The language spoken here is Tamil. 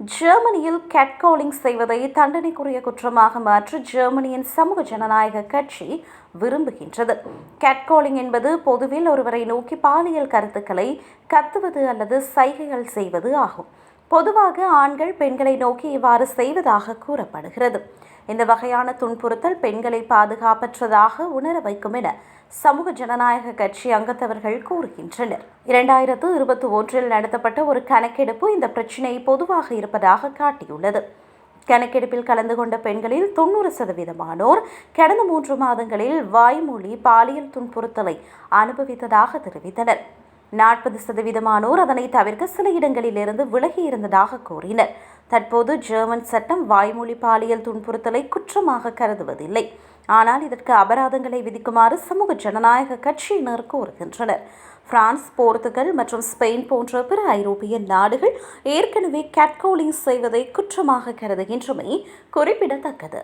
ஜெர்மனியில் கேட்காலிங் செய்வதை தண்டனைக்குரிய குற்றமாக மாற்ற ஜெர்மனியின் சமூக ஜனநாயக கட்சி விரும்புகின்றது. கேட்காலிங் என்பது பொதுவில் ஒருவரை நோக்கி பாலியல் கருத்துக்களை கத்துவது அல்லது சைகைகள் செய்வது ஆகும். பொதுவாக ஆண்கள் பெண்களை நோக்கி இவ்வாறு செய்வதாக கூறப்படுகிறது. இந்த வகையான துன்புறுத்தல் பெண்களை பாதுகாப்பற்றதாக உணர வைக்கும் என சமூக ஜனநாயக கட்சி அங்கத்தவர்கள் கூறுகின்றனர். இரண்டாயிரத்து இருபத்தி ஒன்றில் நடத்தப்பட்ட ஒரு கணக்கெடுப்பு இந்த பிரச்சினை பொதுவாக இருப்பதாக காட்டியுள்ளது. கணக்கெடுப்பில் கலந்து கொண்ட பெண்களில் தொண்ணூறு சதவீதமானோர் கடந்த மூன்று மாதங்களில் வாய்மொழி பாலியல் துன்புறுத்தலை அனுபவித்ததாக தெரிவித்தனர். நாற்பது சதவீதமானோர் அதனை தவிர்க்க சில இடங்களிலிருந்து விலகி இருந்ததாக கூறினர். தற்போது ஜெர்மன் சட்டம் வாய்மொழி பாலியல் துன்புறுத்தலை குற்றமாக கருதுவதில்லை. ஆனால் இதற்கு அபராதங்களை விதிக்குமாறு சமூக ஜனநாயக கட்சியினர் கோருகின்றனர். பிரான்ஸ் போர்த்துகல் மற்றும் ஸ்பெயின் போன்ற பிற ஐரோப்பிய நாடுகள் ஏற்கனவே கேட்கோலிங் செய்வதை குற்றமாக கருதுகின்றமை குறிப்பிடத்தக்கது.